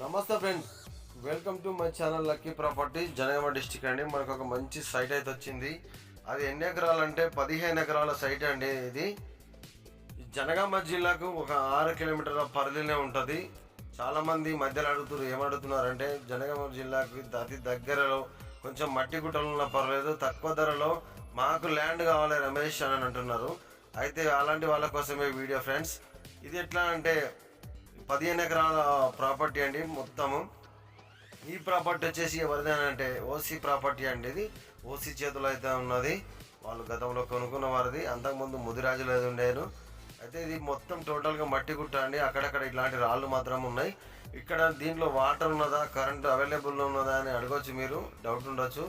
నమస్తే friends welcome to my channel lucky properties Jangaon district అండి. మనకు ఒక మంచి సైట్ అయితే వచ్చింది. అది ఎన్ని ఎకరాలు అంటే పదిహేను ఎకరాల సైట్ అండి ఇది. జనగామ జిల్లాకు ఒక ఆరు కిలోమీటర్ల పరిధిలో ఉంటుంది. చాలామంది మధ్యలో అడుగుతున్నారు ఏమడుగుతున్నారంటే జనగామ జిల్లాకు అతి దగ్గరలో కొంచెం మట్టి గుట్టలు ఉన్న పర్లేదు తక్కువ ధరలో మాకు ల్యాండ్ కావాలి రమేష్ అని అంటున్నారు. అయితే అలాంటి వాళ్ళ కోసమే వీడియో ఫ్రెండ్స్. ఇది ఎట్లా అంటే పదిహేను ఎకరాల ప్రాపర్టీ అండి మొత్తము. ఈ ప్రాపర్టీ వచ్చేసి ఎవరిది అని అంటే ఓసీ ప్రాపర్టీ అండి ఇది. ఓసీ చేతులు అయితే ఉన్నది. వాళ్ళు గతంలో కొనుక్కున్న వారిది. అంతకుముందు ముదిరాజులు అయితే ఉండేను అయితే ఇది మొత్తం టోటల్గా మట్టి గుట్ట అండి. అక్కడక్కడ ఇలాంటి రాళ్ళు మాత్రం ఉన్నాయి. ఇక్కడ దీంట్లో వాటర్ ఉన్నదా కరెంటు అవైలబుల్ ఉన్నదా అని అడగవచ్చు మీరు. డౌట్ ఉండొచ్చు.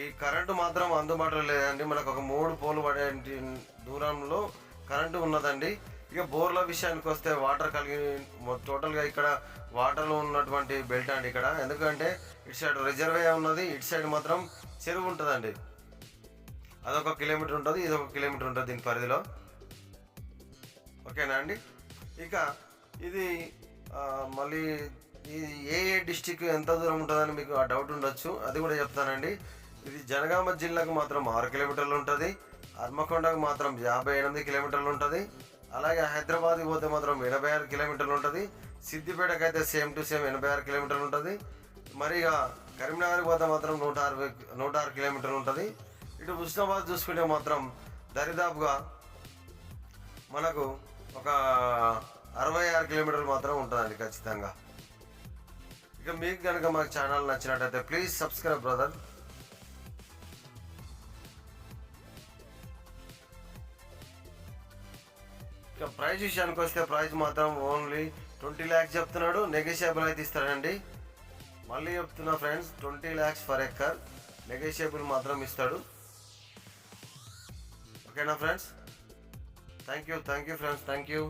ఈ కరెంటు మాత్రం అందుబాటులో లేదండి. మనకు ఒక మూడు పోలు పడే దూరంలో కరెంటు ఉన్నదండి. ఇక బోర్ల విషయానికి వస్తే వాటర్ కలిగి టోటల్గా ఇక్కడ వాటర్లో ఉన్నటువంటి బెల్ట్ అండి ఇక్కడ. ఎందుకంటే ఇటు సైడ్ రిజర్వే ఉన్నది ఇటు సైడ్ మాత్రం చెరువు ఉంటుందండి. అదొక కిలోమీటర్ ఉంటుంది ఇది ఒక కిలోమీటర్ ఉంటుంది దీని పరిధిలో. ఓకేనా అండి? ఇక ఇది మళ్ళీ ఇది ఏ ఏ డిస్టిక్ ఎంత దూరం ఉంటుందని మీకు ఆ డౌట్ ఉండొచ్చు అది కూడా చెప్తానండి. ఇది జనగామ జిల్లాకు మాత్రం ఆరు కిలోమీటర్లు ఉంటుంది హర్మకొండకు మాత్రం యాభై ఎనిమిది కిలోమీటర్లు ఉంటుంది అలాగే హైదరాబాద్కి పోతే మాత్రం ఎనభై ఆరు కిలోమీటర్లు ఉంటుంది. సిద్దిపేటకి అయితే సేమ్ టు సేమ్ ఎనభై ఆరు కిలోమీటర్లు ఉంటుంది. మరి ఇక కరీంనగర్కి పోతే మాత్రం నూట అరవై నూట ఆరు కిలోమీటర్లు ఉంటుంది. ఇటు హుస్నాబాద్ చూసుకుంటే మాత్రం దరిదాపుగా మనకు ఒక అరవై ఆరు కిలోమీటర్లు మాత్రం ఉంటుందండి ఖచ్చితంగా. ఇక మీకు కనుక మాకు ఛానల్ నచ్చినట్టయితే ప్లీజ్ సబ్స్క్రైబ్ బ్రదర్. ఇక ప్రైజ్ విషయానికి వస్తే ప్రైజ్ మాత్రం ఓన్లీ ట్వంటీ ల్యాక్స్ చెప్తున్నాడు నెగోషియబుల్ అయితే ఇస్తాడండి. మళ్ళీ చెప్తున్నా friends twenty lakhs for acre negotiable మాత్రం ఇస్తాడు. ఓకేనా friends? Thank you thank you friends thank you